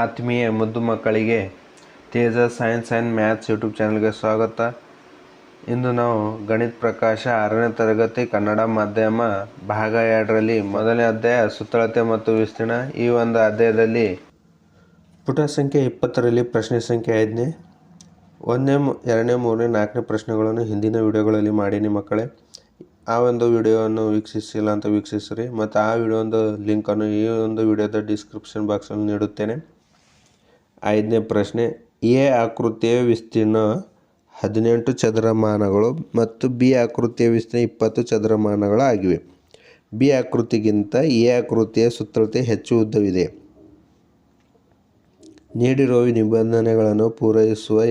ಆತ್ಮೀಯ ಮುದ್ದು ಮಕ್ಕಳಿಗೆ Teja science and maths YouTube ಚಾನಲ್ಗೆ ಸ್ವಾಗತ. ಇಂದು ನಾವು ಗಣಿತ ಪ್ರಕಾಶ ಆರನೇ ತರಗತಿ ಕನ್ನಡ ಮಾಧ್ಯಮ ಭಾಗ ಎರಡರಲ್ಲಿ ಮೊದಲನೇ ಅಧ್ಯಾಯ ಸುತ್ತಳತೆ ಮತ್ತು ವಿಸ್ತೀರ್ಣ ಈ ಒಂದು ಅಧ್ಯಾಯದಲ್ಲಿ ಪುಟ ಸಂಖ್ಯೆ ಇಪ್ಪತ್ತರಲ್ಲಿ ಪ್ರಶ್ನೆ ಸಂಖ್ಯೆ ಐದನೇ, ಒಂದನೇ, ಎರಡನೇ, ಮೂರನೇ, ನಾಲ್ಕನೇ ಪ್ರಶ್ನೆಗಳನ್ನು ಹಿಂದಿನ ವಿಡಿಯೋಗಳಲ್ಲಿ ಮಾಡೀನಿ ಮಕ್ಕಳೇ. ಆ ಒಂದು ವಿಡಿಯೋವನ್ನು ವೀಕ್ಷಿಸಿಲ್ಲ ಅಂತ ವೀಕ್ಷಿಸಿರಿ. ಮತ್ತು ಆ ವಿಡಿಯೋ ಒಂದು ಲಿಂಕನ್ನು ಈ ಒಂದು ವಿಡಿಯೋದ ಡಿಸ್ಕ್ರಿಪ್ಷನ್ ಬಾಕ್ಸಲ್ಲಿ ನೀಡುತ್ತೇನೆ. ಐದನೇ ಪ್ರಶ್ನೆ, ಎ ಆಕೃತಿಯ ವಿಸ್ತೀರ್ಣ ಹದಿನೆಂಟು ಚದರಮಾನಗಳು ಮತ್ತು ಬಿ ಆಕೃತಿಯ ವಿಸ್ತೀರ್ಣ ಇಪ್ಪತ್ತು ಚದರಮಾನಗಳು ಆಗಿವೆ. ಬಿ ಆಕೃತಿಗಿಂತ ಎ ಆಕೃತಿಯ ಸುತ್ತಳತೆ ಹೆಚ್ಚು ಉದ್ದವಿದೆ. ನೀಡಿರುವ ನಿಬಂಧನೆಗಳನ್ನು ಪೂರೈಸುವ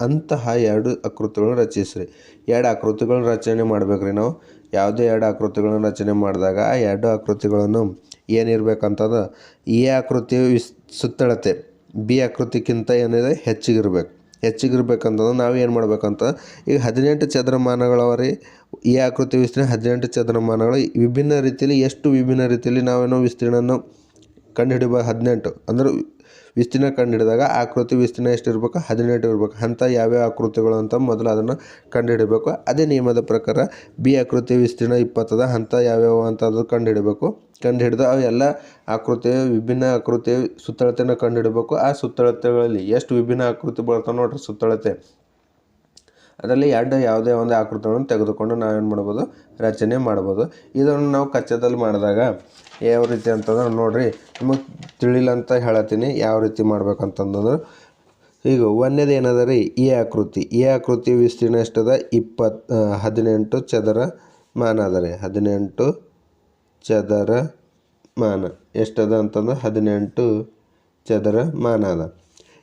ಅಂತಹ ಎರಡು ಆಕೃತಿಗಳನ್ನು ರಚಿಸ್ರಿ. ಎರಡು ಆಕೃತಿಗಳನ್ನು ರಚನೆ ಮಾಡ್ಬೇಕ್ರಿ ನಾವು. ಯಾವುದೇ ಎರಡು ಆಕೃತಿಗಳನ್ನು ರಚನೆ ಮಾಡಿದಾಗ ಆ ಎರಡು ಆಕೃತಿಗಳನ್ನು ಏನಿರಬೇಕಂತಂದ್ರೆ ಎ ಆಕೃತಿಯ ವಿಸ್, ಸುತ್ತಳತೆ. ಬಿ ಆಕೃತಿಗಿಂತ ಏನಿದೆ ಹೆಚ್ಚಿಗಿರ್ಬೇಕು. ಹೆಚ್ಚಿಗಿರ್ಬೇಕಂತಂದ್ರೆ ನಾವು ಏನು ಮಾಡ್ಬೇಕಂತ, ಈಗ ಹದಿನೆಂಟು ಚದರಮಾನಗಳವರಿ ಈ ಆಕೃತಿ ವಿಸ್ತೀರ್ಣ ಹದಿನೆಂಟು ಚದರಮಾನಗಳು ವಿಭಿನ್ನ ರೀತಿಯಲ್ಲಿ ಎಷ್ಟು ವಿಭಿನ್ನ ರೀತಿಯಲ್ಲಿ ನಾವೇನೋ ವಿಸ್ತೀರ್ಣವನ್ನು ಕಂಡುಹಿಡಿಯಬಹುದು ಹದಿನೆಂಟು ಅಂದ್ರೆ ವಿಸ್ತೀರ್ಣ ಕಂಡುಹಿಡಿದಾಗ ಆಕೃತಿ ವಿಸ್ತೀರ್ಣ ಎಷ್ಟು ಇರಬೇಕು ಹದಿನೆಂಟು ಇರಬೇಕು. ಅಂಥ ಯಾವ್ಯಾವ ಆಕೃತಿಗಳು ಅಂತ ಮೊದಲು ಅದನ್ನು ಕಂಡುಹಿಡಬೇಕು. ಅದೇ ನಿಯಮದ ಪ್ರಕಾರ ಬಿ ಆಕೃತಿ ವಿಸ್ತೀರ್ಣ ಇಪ್ಪತ್ತದ ಅಂಥ ಯಾವ್ಯಾವ ಅಂತ ಅದು ಕಂಡುಹಿಡಬೇಕು. ಕಂಡುಹಿಡಿದು ಅವು ಎಲ್ಲ ಆಕೃತಿ ವಿಭಿನ್ನ ಆಕೃತಿಯ ಸುತ್ತಳತೆನ ಕಂಡುಹಿಡಬೇಕು. ಆ ಸುತ್ತಳತೆಗಳಲ್ಲಿ ಎಷ್ಟು ವಿಭಿನ್ನ ಆಕೃತಿ ಬರ್ತಾವೆ ನೋಡ್ರಿ ಸುತ್ತಳತೆ. ಅದರಲ್ಲಿ ಎರಡು ಯಾವುದೇ ಒಂದು ಆಕೃತಿಗಳನ್ನು ತೆಗೆದುಕೊಂಡು ನಾವೇನು ಮಾಡ್ಬೋದು? ರಚನೆ ಮಾಡ್ಬೋದು. ಇದನ್ನು ನಾವು ಕಚ್ಚದಲ್ಲಿ ಮಾಡಿದಾಗ ಯಾವ ರೀತಿ ಅಂತಂದ್ರೆ ನೋಡಿರಿ, ನಿಮಗೆ ತಿಳಿಲ್ಲ ಅಂತ ಹೇಳತ್ತೀನಿ ಯಾವ ರೀತಿ ಮಾಡ್ಬೇಕಂತಂದ್ರೆ, ಈಗ ಒಂದೇದು ಏನದ ರೀ ಈ ಆಕೃತಿ ಈ ಆಕೃತಿ ವಿಸ್ತೀರ್ಣ ಎಷ್ಟದ? ಇಪ್ಪತ್ತು ಹದಿನೆಂಟು ಚದರ ಮಾನ ಅದ ರೀ ಹದಿನೆಂಟು ಚದರ ಮಾನ. ಎಷ್ಟದ ಅಂತಂದ್ರೆ, ಹದಿನೆಂಟು ಚದರ ಮಾನ ಅದ.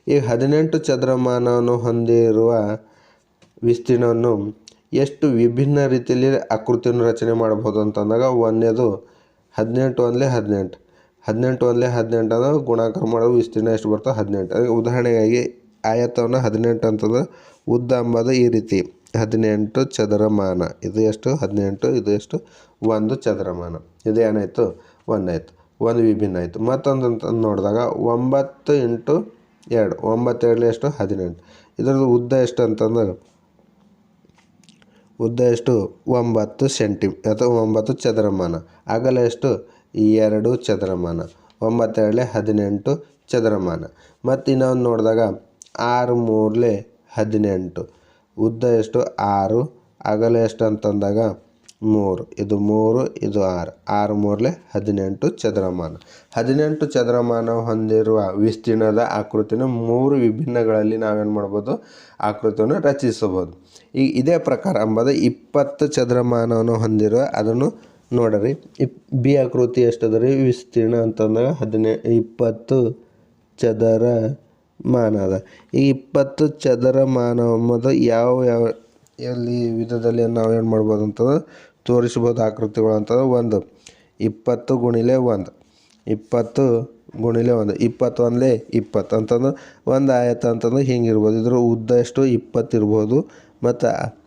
ಈಗ ಹದಿನೆಂಟು ಚದರ ಮಾನವನ್ನು ಹೊಂದಿರುವ ವಿಸ್ತೀರ್ಣವನ್ನು ಎಷ್ಟು ವಿಭಿನ್ನ ರೀತಿಯಲ್ಲಿ ಆಕೃತಿಯನ್ನು ರಚನೆ ಮಾಡ್ಬೋದು ಅಂತಂದಾಗ ಒಂದನೇದು ಹದಿನೆಂಟು ಒಂದಲೇ ಹದಿನೆಂಟು. ಹದಿನೆಂಟು ಒಂದಲೇ ಹದಿನೆಂಟು ಅಂದ್ರೆ ಗುಣಾಕಾರ ಮಾಡೋದು ವಿಸ್ತೀರ್ಣ ಎಷ್ಟು ಬರ್ತದೆ? ಹದಿನೆಂಟು. ಅದಕ್ಕೆ ಉದಾಹರಣೆಗಾಗಿ ಆಯತವನ್ನು ಹದಿನೆಂಟು ಅಂತಂದ್ರೆ ಉದ್ದ ಅಂಬದು ಈ ರೀತಿ. ಹದಿನೆಂಟು ಚದರಮಾನ. ಇದು ಎಷ್ಟು? ಹದಿನೆಂಟು. ಇದು ಎಷ್ಟು? ಒಂದು ಚದರಮಾನ. ಇದು ಏನಾಯಿತು? ಒಂದಾಯಿತು. ಒಂದು ವಿಭಿನ್ನ ಆಯಿತು. ಮತ್ತೊಂದು ಅಂತ ನೋಡಿದಾಗ ಒಂಬತ್ತು ಇಂಟು ಎರಡು. ಒಂಬತ್ತೆರಡು ಎಷ್ಟು? ಹದಿನೆಂಟು. ಇದರದ್ದು ಉದ್ದ ಎಷ್ಟು ಅಂತಂದ್ರೆ ಉದ್ದ ಎಷ್ಟು? ಒಂಬತ್ತು ಸೆಂಟಿ ಅಥವಾ ಒಂಬತ್ತು ಚದರಮಾನ. ಅಗಲ ಎಷ್ಟು? ಎರಡು ಚದರಮಾನ. ಒಂಬತ್ತೆರಡಲೆ ಹದಿನೆಂಟು ಚದರಮಾನ. ಮತ್ತು ಇನ್ನೊಂದು ನೋಡಿದಾಗ ಆರು ಮೂರಲೆ ಹದಿನೆಂಟು. ಉದ್ದ ಎಷ್ಟು? ಆರು. ಅಗಲ ಎಷ್ಟು ಅಂತಂದಾಗ ಮೂರು, ಇದು ಮೂರು, ಇದು ಆರು. ಆರು ಮೂರಲೆ ಹದಿನೆಂಟು ಚದರಮಾನ. ಹದಿನೆಂಟು ಚದರಮಾನ ಹೊಂದಿರುವ ವಿಸ್ತೀರ್ಣದ ಆಕೃತಿನ ಮೂರು ವಿಭಿನ್ನಗಳಲ್ಲಿ ನಾವೇನು ಮಾಡ್ಬೋದು? ಆಕೃತಿಯನ್ನು ರಚಿಸಬಹುದು. ಈ ಇದೇ ಪ್ರಕಾರ ಅಂಬದು ಇಪ್ಪತ್ತು ಚದರಮಾನವನ್ನು ಹೊಂದಿರುವ, ಅದನ್ನು ನೋಡ್ರಿ. ಇಪ್, ಬಿ ಆಕೃತಿ ಎಷ್ಟದ ರೀ ವಿಸ್ತೀರ್ಣ ಅಂತಂದಾಗ ಹದಿನೆ, ಇಪ್ಪತ್ತು ಚದರ ಮಾನ ಅದ. ಈ ಇಪ್ಪತ್ತು ಚದರ ಮಾನ ಎಂಬುದು ಯಾವ ಯಾವ, ಎಲ್ಲಿ, ವಿಧದಲ್ಲಿ ನಾವೇನು ಮಾಡ್ಬೋದು ಅಂತಂದ್ರೆ ತೋರಿಸ್ಬೋದು ಆಕೃತಿಗಳು ಅಂತಂದ್ರೆ ಒಂದು. ಇಪ್ಪತ್ತು ಗುಣಿಲೆ ಒಂದು. ಇಪ್ಪತ್ತು ಗುಣಿಲೆ ಒಂದು. ಇಪ್ಪತ್ತೊಂದಲೇ ಇಪ್ಪತ್ತು ಅಂತಂದ್ರೆ ಒಂದು ಆಯತ ಅಂತಂದ್ರೆ ಹಿಂಗಿರ್ಬೋದು. ಇದ್ರ ಉದ್ದ ಎಷ್ಟು? ಇಪ್ಪತ್ತು ಇರ್ಬೋದು. ಮತ್ತು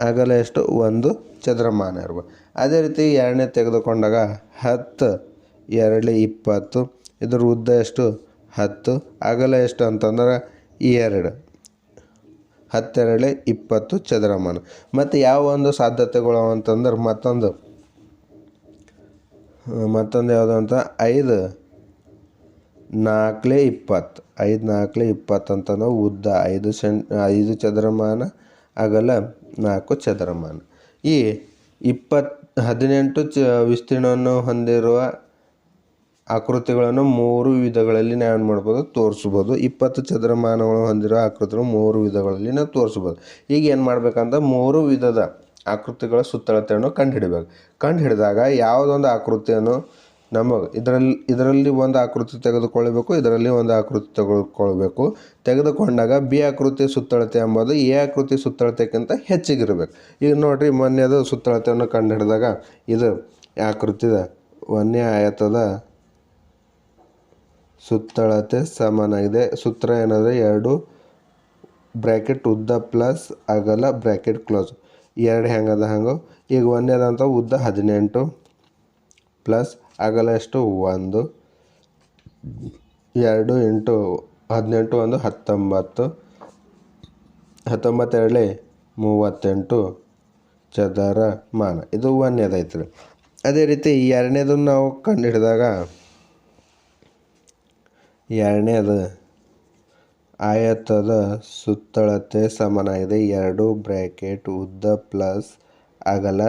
ಅಗಲ ಎಷ್ಟು? ಒಂದು ಚದರಮಾನ ಇರ್ಬೋದು. ಅದೇ ರೀತಿ ಎರಡನೇ ತೆಗೆದುಕೊಂಡಾಗ ಹತ್ತು, ಎರಡಲೇ ಇಪ್ಪತ್ತು. ಇದ್ರ ಉದ್ದ ಎಷ್ಟು? ಹತ್ತು. ಅಗಲ ಎಷ್ಟು ಅಂತಂದ್ರೆ ಎರಡು. ಹತ್ತೆರಡಲೆ ಇಪ್ಪತ್ತು ಚದರಮಾನ. ಮತ್ತು ಯಾವ ಒಂದು ಸಾಧ್ಯತೆಗಳು ಅಂತಂದ್ರೆ ಮತ್ತೊಂದು. ಮತ್ತೊಂದು ಯಾವುದು ಅಂತ? ಐದು ನಾಲ್ಕಲೇ ಇಪ್ಪತ್ತು. ಐದು ನಾಲ್ಕಲೇ ಇಪ್ಪತ್ತು ಅಂತಂದ್ರೆ ಉದ್ದ ಐದು ಸೆಂ, ಐದು ಚದರಮಾನ ಅಗಲ ನಾಲ್ಕು ಚದರಮಾನ. ಈ ಇಪ್ಪತ್ತು ಹದಿನೆಂಟು ಚ, ವಿಸ್ತೀರ್ಣವನ್ನು ಹೊಂದಿರುವ ಆಕೃತಿಗಳನ್ನು ಮೂರು ವಿಧಗಳಲ್ಲಿ ನಾವು ಮಾಡ್ಬೋದು? ತೋರಿಸ್ಬೋದು. ಇಪ್ಪತ್ತು ಚದರಮಾನಗಳು ಹೊಂದಿರೋ ಆಕೃತಿಗಳು ಮೂರು ವಿಧಗಳಲ್ಲಿ ನಾವು ತೋರಿಸ್ಬೋದು. ಈಗ ಏನು ಮಾಡ್ಬೇಕಂದ್ರೆ ಮೂರು ವಿಧದ ಆಕೃತಿಗಳ ಸುತ್ತಳತೆಯನ್ನು ಕಂಡುಹಿಡಬೇಕು. ಕಂಡುಹಿಡಿದಾಗ ಯಾವುದೊಂದು ಆಕೃತಿಯನ್ನು ನಮಗೆ ಇದರಲ್ಲಿ ಇದರಲ್ಲಿ ಒಂದು ಆಕೃತಿ ತೆಗೆದುಕೊಳ್ಳಬೇಕು, ಇದರಲ್ಲಿ ಒಂದು ಆಕೃತಿ ತೆಗೆದುಕೊಳ್ಬೇಕು ತೆಗೆದುಕೊಂಡಾಗ ಬಿ ಆಕೃತಿ ಸುತ್ತಳತೆ ಎಂಬುದು ಎ ಆಕೃತಿ ಸುತ್ತಳತೆಗಿಂತ ಹೆಚ್ಚಿಗಿರಬೇಕು. ಈಗ ನೋಡಿರಿ, ಮೊನ್ನೆದು ಸುತ್ತಳತೆಯನ್ನು ಕಂಡು ಹಿಡಿದಾಗ ಇದು ಆಕೃತಿದ ಒಂದೇ ಆಯತದ ಸುತ್ತಳತೆ ಸಮನಾಗಿದೆ ಸೂತ್ರ ಏನಂದರೆ ಎರಡು ಬ್ರ್ಯಾಕೆಟ್ ಉದ್ದ ಪ್ಲಸ್ ಅಗಲ ಬ್ರ್ಯಾಕೆಟ್ ಕ್ಲೋಸ್. ಎರಡು ಹೆಂಗದ ಹಂಗೆ? ಈಗ ಒಂದೇದಂತ ಉದ್ದ ಹದಿನೆಂಟು ಪ್ಲಸ್ ಅಗಲ ಎಷ್ಟು? ಒಂದು. ಎರಡು ಎಂಟು ಹದಿನೆಂಟು ಒಂದು ಹತ್ತೊಂಬತ್ತು. ಹತ್ತೊಂಬತ್ತೆರಡಲಿ ಮೂವತ್ತೆಂಟು ಚದರ ಮಾನ. ಇದು ಒಂದನೇದೈತೆ ರೀ ಅದೇ ರೀತಿ ಎರಡನೇದನ್ನು ನಾವು ಕಂಡು ಹಿಡಿದಾಗ ಎರಡನೇದು ಆಯತದ ಸುತ್ತಳತೆ ಸಮನಾಗಿದೆ ಎರಡು ಬ್ರ್ಯಾಕೆಟ್ ಉದ್ದ ಪ್ಲಸ್ ಅಗಲ,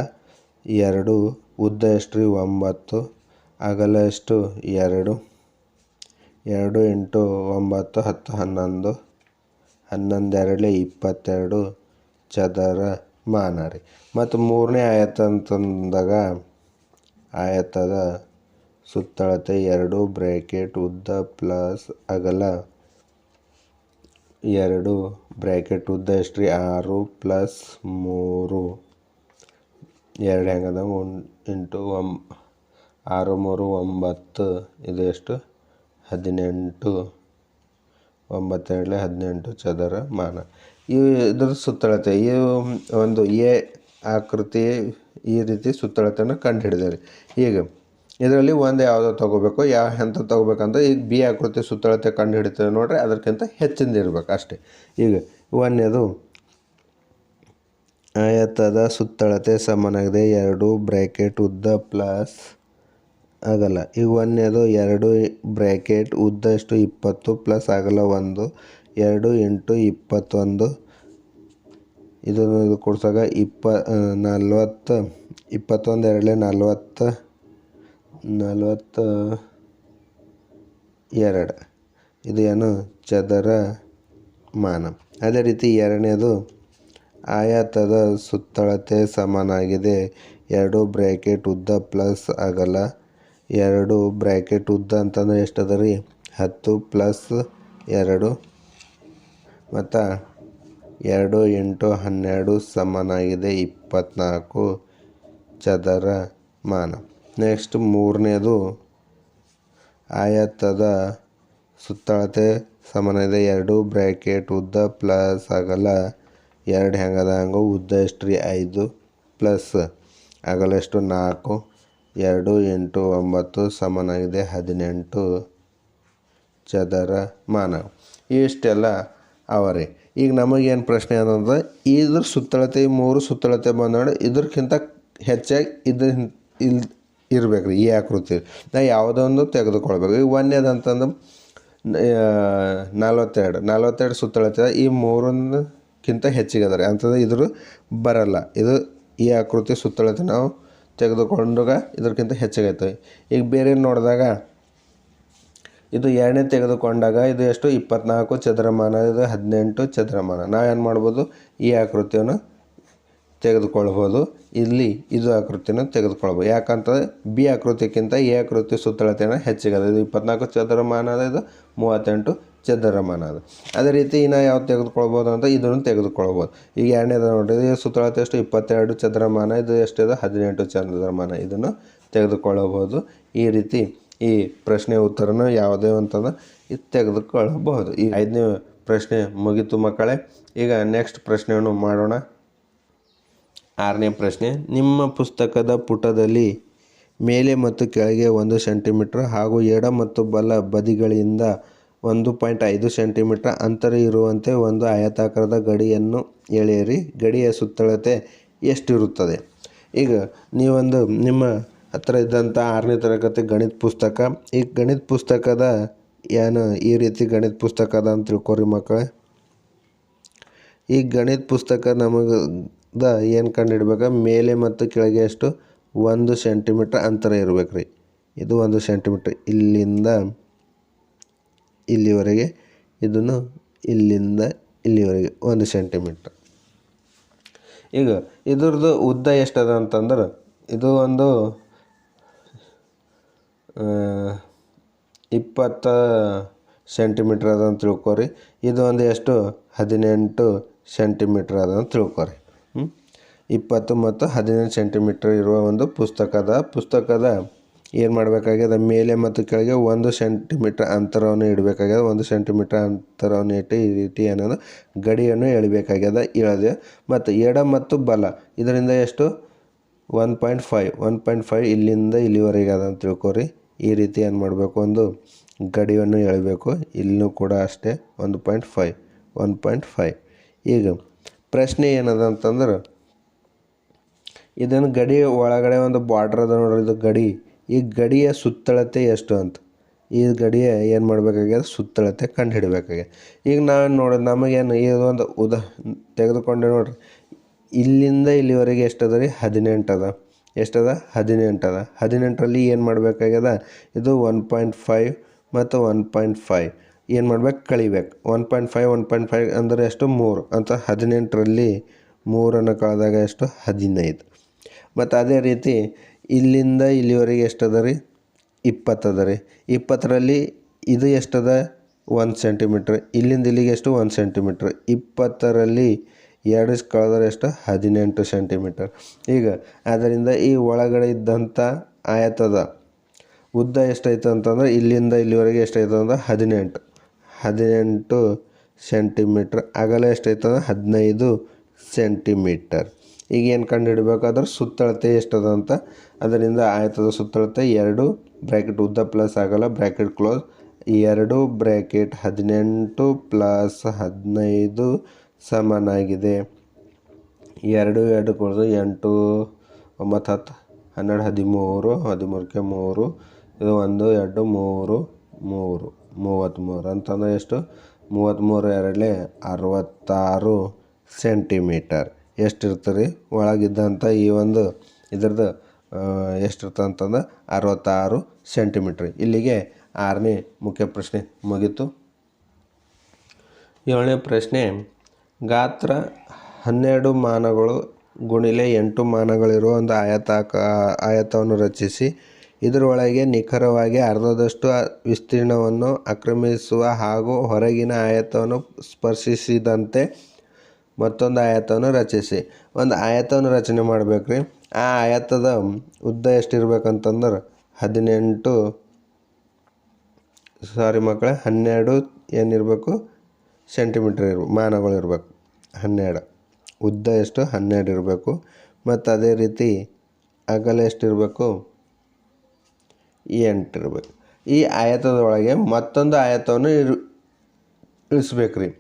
ಎರಡು ಉದ್ದ ಎಷ್ಟು ರೀ ಒಂಬತ್ತು ಅಗಲ ಎಷ್ಟು ಎರಡು ಎರಡು ಇಂಟು ಒಂಬತ್ತು ಹತ್ತು ಹನ್ನೊಂದು ಹನ್ನೊಂದು ಎರಡಲೆ ಇಪ್ಪತ್ತೆರಡು ಚದರ ಮಾನ ರೀ ಮತ್ತು ಮೂರನೇ ಆಯತ ಅಂತಂದಾಗ ಆಯತದ ಸುತ್ತಳತೆ ಎರಡು ಬ್ರಾಕೆಟ್ ಉದ್ದ ಪ್ಲಸ್ ಅಗಲ ಎರಡು, ಬ್ರ್ಯಾಕೆಟ್ ಉದ್ದ ಎಷ್ಟು ರೀ ಆರು ಪ್ಲಸ್ ಮೂರು. ಎರಡು ಹೆಂಗದ? ಒನ್ ಇಂಟು ಒಂ ಆರು ಮೂರು ಒಂಬತ್ತು. ಇದು ಎಷ್ಟು? ಹದಿನೆಂಟು. ಒಂಬತ್ತೆರಡಲೆ ಹದಿನೆಂಟು ಚದರ ಮಾನ. ಇವು ಇದರ ಸುತ್ತಳತೆ ಇವು ಒಂದು ಎ ಆಕೃತಿ ಈ ರೀತಿ ಸುತ್ತಳತೆಯನ್ನು ಕಂಡು ಹಿಡಿದೇವೆ ಈಗ ಇದರಲ್ಲಿ ಒಂದು ಯಾವುದೋ ತೊಗೋಬೇಕು, ಯಾವ ಎಂಥ ತೊಗೋಬೇಕಂದ್ರೆ ಈಗ ಬಿ ಆಕೃತಿ ಸುತ್ತಳತೆ ಕಂಡು ಹಿಡಿತೇವೆ ನೋಡ್ರಿ, ಅದಕ್ಕಿಂತ ಹೆಚ್ಚಿಂದ ಇರಬೇಕು ಅಷ್ಟೇ. ಈಗ ಒಂದನೇದು, ಆಯತದ ಸುತ್ತಳತೆ ಸಮನಾಗಿದೆ, ಎರಡು ಬ್ರ್ಯಾಕೆಟ್ ಉದ್ದ ಪ್ಲಸ್ ಆಗಲ್ಲ. ಈಗ ಒಂದನೇದು, ಎರಡು ಬ್ರ್ಯಾಕೆಟ್ ಉದ್ದ ಎಷ್ಟು? ಇಪ್ಪತ್ತು ಪ್ಲಸ್ ಆಗಲ್ಲ ಒಂದು, ಎರಡು ಎಂಟು ಇಪ್ಪತ್ತೊಂದು. ಇದನ್ನು ಇದು ಕೊಡ್ಸಾಗ ಇಪ್ಪ ನಲ್ವತ್ತು, ಇಪ್ಪತ್ತೊಂದು ಎರಡಲೇ ನಲ್ವತ್ತು. ನಲ್ವತ್ತ ಎರಡು ಇದು ಏನು? ಚದರ ಮಾನ ಅದೇ ರೀತಿ ಎರಡನೇದು, ಆಯತದ ಸುತ್ತಳತೆ ಸಮನಾಗಿದೆ ಎರಡು ಬ್ರ್ಯಾಕೆಟ್ ಉದ್ದ ಪ್ಲಸ್ ಅಗಲ. ಎರಡು ಬ್ರ್ಯಾಕೆಟ್ ಉದ್ದ ಅಂತಂದ್ರೆ ಎಷ್ಟದ ರೀ? ಹತ್ತು ಪ್ಲಸ್ ಎರಡು. ಮತ್ತು ಎರಡು ಎಂಟು ಹನ್ನೆರಡು ಸಮನಾಗಿದೆ ಇಪ್ಪತ್ತ್ನಾಲ್ಕು ಚದರ ಮಾನ ನೆಕ್ಸ್ಟ್ ಮೂರನೇದು ಆಯತದ ಸುತ್ತಳತೆ ಸಮನಾಗಿದೆ ಎರಡು ಬ್ರ್ಯಾಕೆಟ್ ಉದ್ದ ಪ್ಲಸ್ ಅಗಲ, ಎರಡು ಹೆಂಗದ ಹಂಗೆ, ಉದ್ದ ಎಷ್ಟು ರೀ? ಐದು ಪ್ಲಸ್ ಅಗಲ ಎಷ್ಟು? ನಾಲ್ಕು. ಎರಡು ಎಂಟು ಒಂಬತ್ತು ಸಮನಾಗಿದೆ ಹದಿನೆಂಟು ಚದರ ಮಾನ. ಇಷ್ಟೆಲ್ಲ ಅವ ರೀ ಈಗ ನಮಗೇನು ಪ್ರಶ್ನೆ ಅಂತಂದ್ರೆ ಇದ್ರ ಸುತ್ತಳತೆ, ಮೂರು ಸುತ್ತಳತೆ ಬಂದ ಇದ್ರಕ್ಕಿಂತ ಹೆಚ್ಚಾಗಿ ಇದ್ರ ಇಲ್ಲಿ ಇರ್ಬೇಕು ರೀ, ಈ ಆಕೃತಿ. ನಾ ಯಾವುದೋ ಒಂದು ತೆಗೆದುಕೊಳ್ಬೇಕು. ಈಗ ಒಂದೇದು ಅಂತಂದು ನಲ್ವತ್ತೆರಡು. ನಲ್ವತ್ತೆರಡು ಸುತ್ತಳತೆ ಈ ಮೂರಕ್ಕಿಂತ ಹೆಚ್ಚಿಗೆ ಅದ ರೀ ಅಂತಂದ್ರೆ ಇದ್ರ ಬರಲ್ಲ. ಇದು ಈ ಆಕೃತಿ ಸುತ್ತಳತೆ ನಾವು ತೆಗೆದುಕೊಂಡಾಗ ಇದಕ್ಕಿಂತ ಹೆಚ್ಚಾಗೈತೆ ಈಗ ಬೇರೆ ನೋಡಿದಾಗ, ಇದು ಎರಡನೇ ತೆಗೆದುಕೊಂಡಾಗ ಇದು ಎಷ್ಟು? ಇಪ್ಪತ್ನಾಲ್ಕು ಚದರಮಾನ, ಇದು ಹದಿನೆಂಟು ಚದರಮಾನ. ನಾವೇನು ಮಾಡ್ಬೋದು? ಈ ಆಕೃತಿಯನ್ನು ತೆಗೆದುಕೊಳ್ಬೋದು. ಇಲ್ಲಿ ಇದು ಆಕೃತಿಯನ್ನು ತೆಗೆದುಕೊಳ್ಬೋದು. ಯಾಕಂತಂದರೆ ಬಿ ಆಕೃತಿಗಿಂತ ಎ ಆಕೃತಿ ಸುತ್ತಳತೆಯನ್ನು ಹೆಚ್ಚಿಗದ. ಇದು ಇಪ್ಪತ್ನಾಲ್ಕು ಚದರಮಾನ ಅದ ಇದು ಮೂವತ್ತೆಂಟು ಚದರಮಾನ ಅದ ಅದೇ ರೀತಿ ಇನ್ನು ಯಾವ್ದು ತೆಗೆದುಕೊಳ್ಬೋದು ಅಂತ ಇದನ್ನು ತೆಗೆದುಕೊಳ್ಬೋದು. ಈಗ ಎರಡನೇದು ಇದು ಸುತ್ತಳತೆ ಎಷ್ಟು? ಇಪ್ಪತ್ತೆರಡು ಚದರಮಾನ, ಇದು ಇದೆ ಹದಿನೆಂಟು ಚದರಮಾನ. ಇದನ್ನು ತೆಗೆದುಕೊಳ್ಳಬಹುದು ಈ ರೀತಿ ಈ ಪ್ರಶ್ನೆ ಉತ್ತರನ ಯಾವುದೇ ಅಂತಂದ್ರೆ ಇದು ತೆಗೆದುಕೊಳ್ಳಬಹುದು ಈ ಐದನೇ ಪ್ರಶ್ನೆ ಮುಗಿತು ಮಕ್ಕಳೇ. ಈಗ ನೆಕ್ಸ್ಟ್ ಪ್ರಶ್ನೆಯನ್ನು ಮಾಡೋಣ. ಆರನೇ ಪ್ರಶ್ನೆ, ನಿಮ್ಮ ಪುಸ್ತಕದ ಪುಟದಲ್ಲಿ ಮೇಲೆ ಮತ್ತು ಕೆಳಗೆ ಒಂದು ಸೆಂಟಿಮೀಟ್ರ್ ಹಾಗೂ ಎಡ ಮತ್ತು ಬಲ ಬದಿಗಳಿಂದ ಒಂದು ಪಾಯಿಂಟ್ ಐದು ಸೆಂಟಿಮೀಟ್ರ್ ಅಂತರ ಇರುವಂತೆ ಒಂದು ಆಯತಾಕಾರದ ಗಡಿಯನ್ನು ಎಳೆಯಿರಿ. ಗಡಿಯ ಸುತ್ತಳತೆ ಎಷ್ಟಿರುತ್ತದೆ? ಈಗ ನೀವೊಂದು ನಿಮ್ಮ ಹತ್ರ ಇದ್ದಂಥ ಆರನೇ ತರಗತಿ ಗಣಿತ ಪುಸ್ತಕ, ಈ ಗಣಿತ ಪುಸ್ತಕದ ಏನು ಈ ರೀತಿ ಗಣಿತ ಪುಸ್ತಕ ಅದ ಅಂತ ತಿಳ್ಕೊರಿ ಮಕ್ಕಳೇ. ಈ ಗಣಿತ ಪುಸ್ತಕ ನಮಗೆ ದ ಏನು ಕಂಡುಹಿಡ್ಬೇಕು ಮೇಲೆ ಮತ್ತು ಕೆಳಗೆ ಎಷ್ಟು? ಒಂದು ಸೆಂಟಿಮೀಟ್ರ್ ಅಂತರ ಇರಬೇಕು ರೀ ಇದು ಒಂದು ಸೆಂಟಿಮೀಟ್ರ್. ಇಲ್ಲಿಂದ ಇಲ್ಲಿವರೆಗೆ ಇದನ್ನು ಇಲ್ಲಿಂದ ಇಲ್ಲಿವರೆಗೆ ಒಂದು ಸೆಂಟಿಮೀಟ್ರ್. ಈಗ ಇದ್ರದ್ದು ಉದ್ದ ಎಷ್ಟದ ಅಂತಂದ್ರೆ, ಇದು ಒಂದು ಇಪ್ಪತ್ತ ಸೆಂಟಿಮೀಟ್ರ್ ಅದ ಅಂತ ತಿಳ್ಕೊರಿ. ಇದು ಒಂದು ಎಷ್ಟು? ಹದಿನೆಂಟು ಸೆಂಟಿಮೀಟ್ರ್ ಅದ ಅಂತ ತಿಳ್ಕೊರಿ. ಇಪ್ಪತ್ತು ಮತ್ತು ಹದಿನೈದು ಸೆಂಟಿಮೀಟ್ರ್ ಇರುವ ಒಂದು ಪುಸ್ತಕದ ಪುಸ್ತಕದ ಏನು ಮಾಡಬೇಕಾಗ್ಯದ ಮೇಲೆ ಮತ್ತು ಕೆಳಗೆ ಒಂದು ಸೆಂಟಿಮೀಟ್ರ್ ಅಂತರವನ್ನು ಇಡಬೇಕಾಗ್ಯದ ಒಂದು ಸೆಂಟಿಮೀಟ್ರ್ ಅಂತರವನ್ನು ಇಟ್ಟು ಈ ರೀತಿ ಏನದು ಗಡಿಯನ್ನು ಎಳಿಬೇಕಾಗ್ಯದ ಇಳದೆ ಮತ್ತು ಎಡ ಮತ್ತು ಬಲ. ಇದರಿಂದ ಎಷ್ಟು? One point five. One point five ಇಲ್ಲಿಂದ ಇಲ್ಲಿವರೆಗೆ ಅಂತ ತಿಳ್ಕೊರಿ ಈ ರೀತಿ ಏನು ಮಾಡಬೇಕು? ಒಂದು ಗಡಿಯನ್ನು ಎಳಬೇಕು. ಇಲ್ಲೂ ಕೂಡ ಅಷ್ಟೇ. ಒಂದು point five. One point five. ಈಗ ಪ್ರಶ್ನೆ ಏನದ ಅಂತಂದ್ರೆ ಇದನ್ನು ಗಡಿ ಒಳಗಡೆ ಒಂದು ಬಾರ್ಡ್ರ್ ಅದ ನೋಡ್ರಿ, ಇದು ಗಡಿ. ಈ ಗಡಿಯ ಸುತ್ತಳತೆ ಎಷ್ಟು ಅಂತ. ಈ ಗಡಿಯ ಏನು ಮಾಡಬೇಕಾಗ್ಯದ? ಸುತ್ತಳತೆ ಕಂಡು ಹಿಡಬೇಕಾಗ್ಯದ ಈಗ ನಾವು ನೋಡಿ ನಮಗೇನು ಇದೊಂದು ಉದಾ, ತೆಗೆದುಕೊಂಡೆ ನೋಡ್ರಿ. ಇಲ್ಲಿಂದ ಇಲ್ಲಿವರೆಗೆ ಎಷ್ಟದ ರೀ? ಹದಿನೆಂಟು ಅದ ಎಷ್ಟದ? ಹದಿನೆಂಟು ಅದ ಹದಿನೆಂಟರಲ್ಲಿ ಏನು ಮಾಡಬೇಕಾಗ್ಯದ? ಇದು ಒನ್ ಪಾಯಿಂಟ್ ಫೈವ್ ಮತ್ತು ಒನ್ ಪಾಯಿಂಟ್ ಫೈವ್ ಏನು ಮಾಡ್ಬೇಕು? ಕಳಿಬೇಕು. One point five one point five ಅಂದರೆ ಎಷ್ಟು? ಮೂರು. ಅಂತ ಹದಿನೆಂಟರಲ್ಲಿ ಮೂರನ್ನು ಕಳೆದಾಗ ಎಷ್ಟು? ಹದಿನೈದು. ಮತ್ತು ಅದೇ ರೀತಿ ಇಲ್ಲಿಂದ ಇಲ್ಲಿವರೆಗೆ ಎಷ್ಟದ ರೀ? ಇಪ್ಪತ್ತದ ರೀ. ಇಪ್ಪತ್ತರಲ್ಲಿ ಇದು ಎಷ್ಟದ? ಒಂದು ಸೆಂಟಿಮೀಟ್ರ್ ಇಲ್ಲಿಂದ ಇಲ್ಲಿಗೆ ಎಷ್ಟು? ಒಂದು ಸೆಂಟಿಮೀಟ್ರ್ ಇಪ್ಪತ್ತರಲ್ಲಿ ಎರಡು ಕಳೆದ್ರೆ ಎಷ್ಟು? ಹದಿನೆಂಟು ಸೆಂಟಿಮೀಟರ್ ಈಗ ಅದರಿಂದ ಈ ಒಳಗಡೆ ಇದ್ದಂಥ ಆಯತದ ಉದ್ದ ಎಷ್ಟೈತೆ ಅಂತಂದ್ರೆ ಇಲ್ಲಿಂದ ಇಲ್ಲಿವರೆಗೆ ಎಷ್ಟೈತೆ ಅಂದ್ರೆ ಹದಿನೆಂಟು. ಹದಿನೆಂಟು ಸೆಂಟಿಮೀಟ್ರ್ ಅಗಲ ಎಷ್ಟೈತೆ ಅಂದ್ರೆ ಹದಿನೈದು ಸೆಂಟಿಮೀಟರ್ ಈಗ ಏನು ಕಂಡು ಹಿಡಬೇಕಾದ್ರೆ ಸುತ್ತಳತೆ ಎಷ್ಟದ ಅಂತ. ಅದರಿಂದ ಆಯತದ ಸುತ್ತಳತೆ ಎರಡು ಬ್ರ್ಯಾಕೆಟ್ ಉದ್ದ ಪ್ಲಸ್ ಆಗಲ್ಲ ಬ್ರ್ಯಾಕೆಟ್ ಕ್ಲೋಸ್. ಎರಡು ಬ್ರ್ಯಾಕೆಟ್ ಹದಿನೆಂಟು ಪ್ಲಸ್ ಹದಿನೈದು ಸಮನಾಗಿದೆ. ಎರಡು ಎರಡು ಕೊಡೋದು ಎಂಟು, ಒಂಬತ್ತು, ಹತ್ತು, ಹನ್ನೆರಡು, ಹದಿಮೂರು, ಹದಿಮೂರಕ್ಕೆ ಮೂರು, ಇದು ಒಂದು, ಎರಡು, ಮೂರು ಮೂರು, ಮೂವತ್ತ್ಮೂರು. ಅಂತಂದರೆ ಎಷ್ಟು? ಮೂವತ್ತ್ಮೂರು ಎರಡಲೇ ಅರವತ್ತಾರು ಸೆಂಟಿಮೀಟರ್. ಎಷ್ಟಿರ್ತದೆ, ಒಳಗಿದ್ದಂಥ ಈ ಒಂದು ಇದ್ರದ್ದು ಎಷ್ಟಿರ್ತದೆ ಅಂತಂದ್ರೆ ಅರವತ್ತಾರು ಸೆಂಟಿಮೀಟ್ರ್. ಇಲ್ಲಿಗೆ ಆರನೇ ಮುಖ್ಯ ಪ್ರಶ್ನೆ ಮುಗೀತು. ಏಳನೇ ಪ್ರಶ್ನೆ, ಗಾತ್ರ ಹನ್ನೆರಡು ಮಾನಗಳು ಗುಣಿಲೆ ಎಂಟು ಮಾನಗಳಿರುವ ಒಂದು ಆಯತಾಕ, ಆಯತವನ್ನು ರಚಿಸಿ, ಇದರೊಳಗೆ ನಿಖರವಾಗಿ ಅರ್ಧದಷ್ಟು ವಿಸ್ತೀರ್ಣವನ್ನು ಆಕ್ರಮಿಸುವ ಹಾಗೂ ಹೊರಗಿನ ಆಯತವನ್ನು ಸ್ಪರ್ಶಿಸಿದಂತೆ ಮತ್ತೊಂದು ಆಯತವನ್ನು ರಚಿಸಿ. ಒಂದು ಆಯತವನ್ನು ರಚನೆ ಮಾಡ್ಬೇಕ್ರಿ. ಆ ಆಯತದ ಉದ್ದ ಎಷ್ಟಿರ್ಬೇಕಂತಂದ್ರೆ ಹದಿನೆಂಟು, ಸಾರಿ ಮಕ್ಕಳೇ, ಹನ್ನೆರಡು ಏನಿರಬೇಕು? ಸೆಂಟಿಮೀಟ್ರ್ ಇರ್ಬೇಕು ಮಾನಗಳು ಇರಬೇಕು. ಹನ್ನೆರಡು. ಉದ್ದ ಎಷ್ಟು? ಹನ್ನೆರಡು ಇರಬೇಕು. ಮತ್ತು ಅದೇ ರೀತಿ ಅಗಲ ಎಷ್ಟಿರಬೇಕು? ಎಂಟು ಇರಬೇಕು. ಈ ಆಯತದೊಳಗೆ ಮತ್ತೊಂದು ಆಯತವನ್ನು ಇರು ಇಳಿಸ್ಬೇಕು ರೀ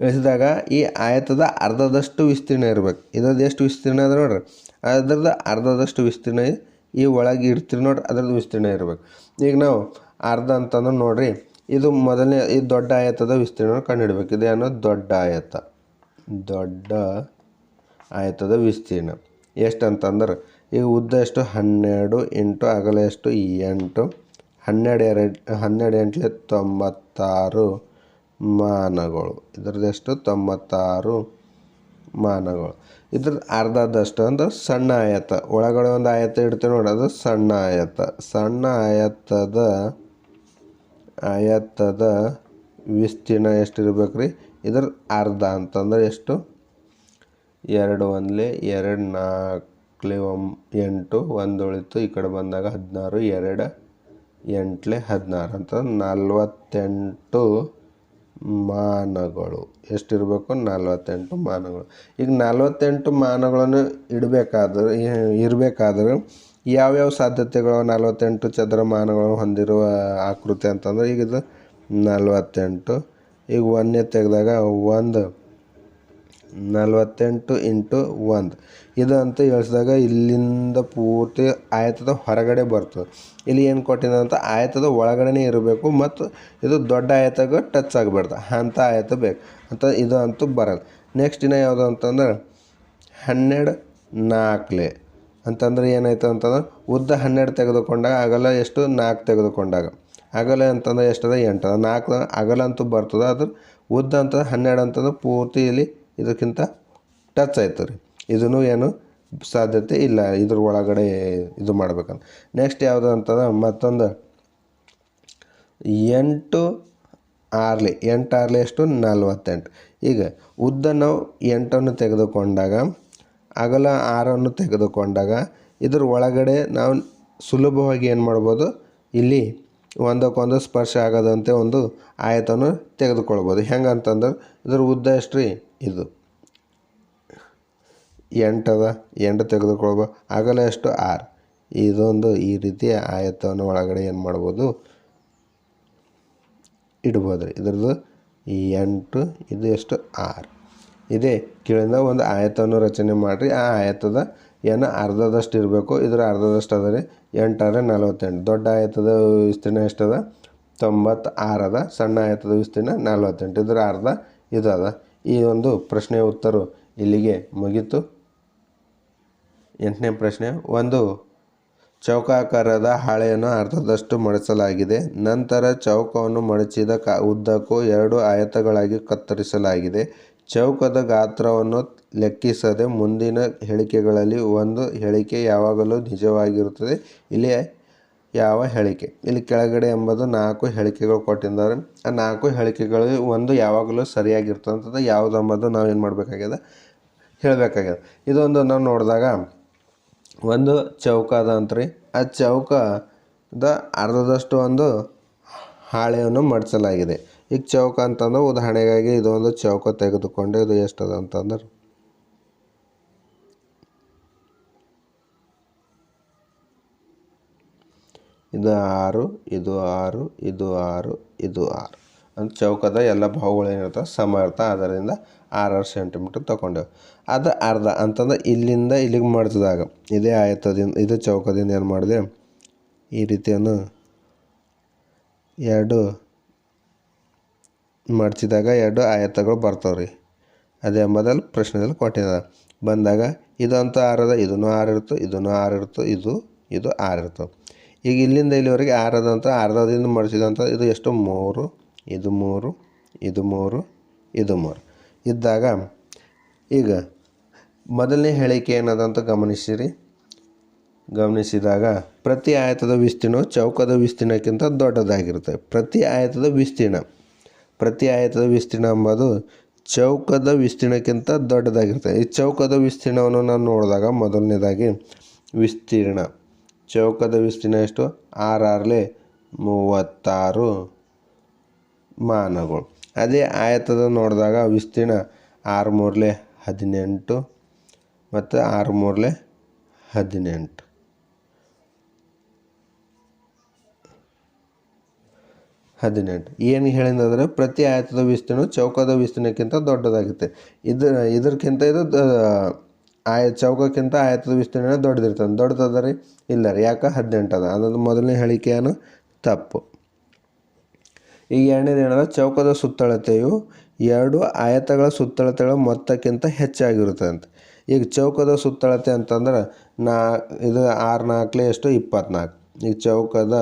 ಇಳಿಸಿದಾಗ ಈ ಆಯತದ ಅರ್ಧದಷ್ಟು ವಿಸ್ತೀರ್ಣ ಇರ್ಬೇಕು. ಇದ್ರದ್ದು ಎಷ್ಟು ವಿಸ್ತೀರ್ಣ ಅದ ನೋಡ್ರಿ? ಅದ್ರದ್ದು ಅರ್ಧದಷ್ಟು ವಿಸ್ತೀರ್ಣ ಈ ಒಳಗೆ ಇಡ್ತೀರಿ ನೋಡ್ರಿ, ಅದ್ರದ್ದು ವಿಸ್ತೀರ್ಣ ಇರ್ಬೇಕು. ಈಗ ನಾವು ಅರ್ಧ ಅಂತಂದ್ರೆ ನೋಡ್ರಿ, ಇದು ಮೊದಲನೇ, ಈ ದೊಡ್ಡ ಆಯತದ ವಿಸ್ತೀರ್ಣ ಕಂಡುಹಿಡ್ಬೇಕು. ಇದೇನೋ ದೊಡ್ಡ ಆಯತ. ದೊಡ್ಡ ಆಯತದ ವಿಸ್ತೀರ್ಣ. ಎಷ್ಟು ಅಂತಂದ್ರೆ, ಈಗ ಉದ್ದ ಎಷ್ಟು? ಹನ್ನೆರಡು ಇಂಟು ಅಗಲ ಎಷ್ಟು? ಎಂಟು. ಹನ್ನೆರಡು ಎರಡು, ಹನ್ನೆರಡು ಎಂಟ್ಲೆ ತೊಂಬತ್ತಾರು. ಮಾನಗಳು. ಇದ್ರದ್ದು ಎಷ್ಟು? ತೊಂಬತ್ತಾರು ಮಾನಗಳು. ಇದ್ರದ್ದು ಅರ್ಧದಷ್ಟು ಅಂದ್ರೆ ಸಣ್ಣ ಆಯತ. ಒಳಗಡೆ ಒಂದು ಆಯತ ಇಡ್ತೀವಿ ನೋಡಿ, ಅದು ಸಣ್ಣ ಆಯತ. ಸಣ್ಣ ಆಯತದ ಆಯತದ ವಿಸ್ತೀರ್ಣ ಎಷ್ಟಿರ್ಬೇಕು ರೀ ಇದ್ರ ಅರ್ಧ ಅಂತಂದ್ರೆ ಎಷ್ಟು? ಎರಡು ಒಂದ್ಲೆ ಎರಡು ನಾಲ್ಕಲೆ ಒಮ್ ಎಂಟು ಒಂದು ಉಳಿತು ಈ ಕಡೆ ಬಂದಾಗ ಹದಿನಾರು, ಎರಡು ಎಂಟ್ಲೆ ಹದಿನಾರು. ಅಂತ ನಲ್ವತ್ತೆಂಟು ಮಾನಗಳು. ಎಷ್ಟಿರಬೇಕು? ನಲವತ್ತೆಂಟು ಮಾನಗಳು. ಈಗ ನಲ್ವತ್ತೆಂಟು ಮಾನಗಳನ್ನು ಇಡಬೇಕಾದ್ರೆ ಇರಬೇಕಾದ್ರೆ ಯಾವ್ಯಾವ ಸಾಧ್ಯತೆಗಳು? ನಲವತ್ತೆಂಟು ಚದರ ಮಾನಗಳನ್ನು ಹೊಂದಿರುವ ಆಕೃತಿ ಅಂತಂದ್ರೆ ಈಗ ಇದು ನಲ್ವತ್ತೆಂಟು. ಈಗ ಒಂದನೇ ತೆಗೆದಾಗ ಒಂದು ನಲ್ವತ್ತೆಂಟು ಇಂಟು ಒಂದು. ಇದು ಅಂತ ಹೇಳಿಸಿದಾಗ ಇಲ್ಲಿಂದ ಪೂರ್ತಿ ಆಯತದ ಹೊರಗಡೆ ಬರ್ತದೆ. ಇಲ್ಲಿ ಏನು ಕೊಟ್ಟಿದೆ ಅಂತ ಆಯತದ ಒಳಗಡೆನೇ ಇರಬೇಕು ಮತ್ತು ಇದು ದೊಡ್ಡ ಆಯತಗೆ ಟಚ್ ಆಗಬಾರ್ದು. ಅಂಥ ಆಯತ ಬೇಕು. ಅಂತ ಇದು ಅಂತೂ ಬರಲ್ಲ. ನೆಕ್ಸ್ಟ್ ಇನ್ನು ಯಾವುದು ಅಂತಂದ್ರೆ, ಹನ್ನೆರಡು ನಾಲ್ಕಲೆ ಅಂತಂದ್ರೆ ಏನಾಯ್ತು ಅಂತಂದ್ರೆ, ಉದ್ದ ಹನ್ನೆರಡು ತೆಗೆದುಕೊಂಡಾಗ ಅಗಲ ಎಷ್ಟು? ನಾಲ್ಕು ತೆಗೆದುಕೊಂಡಾಗ. ಅಗಲ ಅಂತಂದ್ರೆ ಎಷ್ಟದ? ಎಂಟದ. ನಾಲ್ಕು ಅಗಲ ಅಂತೂ ಬರ್ತದೆ ಅದ್ರ ಉದ್ದ ಅಂತ ಹನ್ನೆರಡು ಅಂತಂದ್ರೆ ಪೂರ್ತಿ ಇಲ್ಲಿ ಇದಕ್ಕಿಂತ ಟಚ್ ಆಯ್ತು ರೀ. ಇದೂ ಏನು ಸಾಧ್ಯತೆ ಇಲ್ಲ, ಇದ್ರ ಒಳಗಡೆ ಇದು ಮಾಡ್ಬೇಕಂತ. ನೆಕ್ಸ್ಟ್ ಯಾವುದು ಅಂತಂದ್ರೆ ಮತ್ತೊಂದು, ಎಂಟು ಆರ್ಲಿ ಎಂಟು ಆರ್ಲಿ ಎಷ್ಟು? ನಲ್ವತ್ತೆಂಟು. ಈಗ ಉದ್ದ ನಾವು ಎಂಟನ್ನು ತೆಗೆದುಕೊಂಡಾಗ, ಅಗಲ ಆರನ್ನು ತೆಗೆದುಕೊಂಡಾಗ, ಇದ್ರ ಒಳಗಡೆ ನಾವು ಸುಲಭವಾಗಿ ಏನು ಮಾಡ್ಬೋದು? ಇಲ್ಲಿ ಒಂದಕ್ಕೊಂದು ಸ್ಪರ್ಶ ಆಗದಂತೆ ಒಂದು ಆಯತವನ್ನು ತೆಗೆದುಕೊಳ್ಬೋದು. ಹೆಂಗಂತಂದ್ರೆ ಇದ್ರ ಉದ್ದ ಎಷ್ಟು ರೀ ಇದು. ಎಂಟದ ಎಂಟು ತೆಗೆದುಕೊಳ್ಬೋದು ಅಗಲ ಎಷ್ಟು? ಆರು. ಇದೊಂದು ಈ ರೀತಿ ಆಯತವನ್ನು ಒಳಗಡೆ ಏನು ಮಾಡ್ಬೋದು? ಇಡ್ಬೋದು ರೀ ಇದ್ರದ್ದು ಎಂಟು, ಇದು ಎಷ್ಟು? ಆರು. ಇದೇ ಕೇಳಿದ ಒಂದು ಆಯತವನ್ನು ರಚನೆ ಮಾಡಿರಿ. ಆ ಆಯತದ ಏನು ಅರ್ಧದಷ್ಟು ಇರಬೇಕು. ಇದರ ಅರ್ಧದಷ್ಟು ಅದ ರೀ ಎಂಟಾರೆ ನಲವತ್ತೆಂಟು. ದೊಡ್ಡ ಆಯತದ ವಿಸ್ತೀರ್ಣ ಎಷ್ಟದ? ತೊಂಬತ್ತು ಆರದ ಸಣ್ಣ ಆಯತದ ವಿಸ್ತೀರ್ಣ ನಲ್ವತ್ತೆಂಟು. ಇದರ ಅರ್ಧ ಇದು ಅದ. ಈ ಒಂದು ಪ್ರಶ್ನೆಯ ಉತ್ತರ ಇಲ್ಲಿಗೆ ಮುಗೀತು. ಎಂಟನೇ ಪ್ರಶ್ನೆ. ಒಂದು, ಚೌಕಾಕಾರದ ಹಾಳೆಯನ್ನು ಅರ್ಧದಷ್ಟು ಮಡಚಲಾಗಿದೆ ನಂತರ ಚೌಕವನ್ನು ಮಡಚಿದ ಕ, ಉದ್ದಕ್ಕೂ ಎರಡು ಆಯತಗಳಾಗಿ ಕತ್ತರಿಸಲಾಗಿದೆ. ಚೌಕದ ಗಾತ್ರವನ್ನು ಲೆಕ್ಕಿಸದೆ ಮುಂದಿನ ಹೇಳಿಕೆಗಳಲ್ಲಿ ಒಂದು ಹೇಳಿಕೆ ಯಾವಾಗಲೂ ನಿಜವಾಗಿರುತ್ತದೆ. ಇಲ್ಲಿ ಯಾವ ಹೇಳಿಕೆ? ಇಲ್ಲಿ ಕೆಳಗಡೆ ಎಂಬುದು ನಾಲ್ಕು ಹೇಳಿಕೆಗಳು ಕೊಟ್ಟಿದ್ದಾರೆ. ಆ ನಾಲ್ಕು ಹೇಳಿಕೆಗಳು ಒಂದು ಯಾವಾಗಲೂ ಸರಿಯಾಗಿರ್ತಂಥದ್ದು ಯಾವುದು ಎಂಬುದು ನಾವು ಏನು ಮಾಡಬೇಕಾಗ್ಯದ ಹೇಳಬೇಕಾಗ್ಯದ ಇದೊಂದು ನಾವು ನೋಡಿದಾಗ ಒಂದು ಚೌಕ ಅದ ಅಂತ್ರಿ. ಆ ಚೌಕದ ಅರ್ಧದಷ್ಟು ಒಂದು ಹಾಳೆಯನ್ನು ಮಡಿಸಲಾಗಿದೆ. ಈಗ ಚೌಕ ಅಂತಂದ್ರೆ ಉದಾಹರಣೆಗಾಗಿ ಇದೊಂದು ಚೌಕ ತೆಗೆದುಕೊಂಡು ಇದು ಎಷ್ಟದ ಅಂತಂದ್ರೆ ಇದು ಆರು ಇದು ಆರು ಇದು ಆರು ಇದು ಆರು. ಅಂತ ಚೌಕದ ಎಲ್ಲ ಬಾಹುಗಳು ಏನಿರ್ತವೆ ಸಮ ಇರ್ತವೆ ಅದರಿಂದ ಆರಾರು ಸೆಂಟಿಮೀಟ್ರ್ ತೊಗೊಂಡೇವೆ. ಅದು ಅರ್ಧ, ಅಂತಂದ್ರೆ ಇಲ್ಲಿಂದ ಇಲ್ಲಿಗೆ ಮಾಡಿಸಿದಾಗ ಇದೇ ಆಯತದಿಂದ, ಇದು ಚೌಕದಿಂದ ಏನು ಮಾಡಿದೆ? ಈ ರೀತಿಯನ್ನು ಎರಡು ಮಡಚಿದಾಗ ಎರಡು ಆಯತಗಳು ಬರ್ತಾವೆ ರೀ ಅದೇ ಮೊದಲು ಪ್ರಶ್ನೆದಲ್ಲಿ ಕೊಟ್ಟಿದ್ದಾರೆ. ಬಂದಾಗ ಇದಂತೂ ಆರದ ಇದನ್ನು ಆರು ಇರ್ತು ಇದನ್ನು ಆರು ಇರ್ತವೆ ಇದು ಇದು ಆರು ಇರ್ತವೆ ಈಗ ಇಲ್ಲಿಂದ ಇಲ್ಲಿವರೆಗೆ ಆರದಂತ ಅರ್ಧದಿಂದ ಮಡಿಸಿದಂಥ ಇದು ಎಷ್ಟು ಮೂರು, ಇದು ಮೂರು ಇದು ಮೂರು ಇದು ಮೂರು. ಇದ್ದಾಗ ಈಗ ಮೊದಲನೇ ಹೇಳಿಕೆ ಏನದಂತ ಗಮನಿಸಿರಿ. ಗಮನಿಸಿದಾಗ ಪ್ರತಿ ಆಯತದ ವಿಸ್ತೀರ್ಣವು ಚೌಕದ ವಿಸ್ತೀರ್ಣಕ್ಕಿಂತ ದೊಡ್ಡದಾಗಿರುತ್ತೆ. ಪ್ರತಿ ಆಯತದ ವಿಸ್ತೀರ್ಣ, ಪ್ರತಿ ಆಯತದ ವಿಸ್ತೀರ್ಣ ಎಂಬುದು ಚೌಕದ ವಿಸ್ತೀರ್ಣಕ್ಕಿಂತ ದೊಡ್ಡದಾಗಿರುತ್ತೆ. ಈ ಚೌಕದ ವಿಸ್ತೀರ್ಣವನ್ನು ನಾವು ನೋಡಿದಾಗ ಮೊದಲನೇದಾಗಿ ವಿಸ್ತೀರ್ಣ. ಚೌಕದ ವಿಸ್ತೀರ್ಣ ಎಷ್ಟು? ಆರಾರಲೆ ಮೂವತ್ತಾರು ಮಾನಗಳು. ಅದೇ ಆಯತದ ನೋಡಿದಾಗ ವಿಸ್ತೀರ್ಣ ಆರು ಮೂರಲೆ ಹದಿನೆಂಟು ಮತ್ತು ಆರು ಮೂರಲೆ ಹದಿನೆಂಟು. ಹದಿನೆಂಟು. ಏನು ಹೇಳಿದಂದರೆ ಪ್ರತಿ ಆಯತದ ವಿಸ್ತೀರ್ಣ ಚೌಕದ ವಿಸ್ತೀರ್ಣಕ್ಕಿಂತ ದೊಡ್ಡದಾಗುತ್ತೆ ಇದು ಇದಕ್ಕಿಂತ ಇದು ಆಯ ಚೌಕಕ್ಕಿಂತ ಆಯತದ ವಿಸ್ತೀರ್ಣ ದೊಡ್ಡದಿರ್ತದೆ. ದೊಡ್ಡದದ ರೀ ಇಲ್ಲ ರೀ, ಯಾಕೆ? ಹದಿನೆಂಟು ಅದ. ಮೊದಲನೇ ಹೇಳಿಕೆಯನ್ನು ತಪ್ಪು. ಈಗ ಎರಡನೇದು ಏನದ? ಚೌಕದ ಸುತ್ತಳತೆಯು ಎರಡು ಆಯತಗಳ ಸುತ್ತಳತೆಗಳ ಮೊತ್ತಕ್ಕಿಂತ ಹೆಚ್ಚಾಗಿರುತ್ತೆ ಅಂತ ಈಗ ಚೌಕದ ಸುತ್ತಳತೆ ಅಂತಂದ್ರೆ ನಾ, ಇದು ಆರು ನಾಲ್ಕಲೆ ಎಷ್ಟು? ಇಪ್ಪತ್ನಾಲ್ಕು. ಈಗ ಚೌಕದ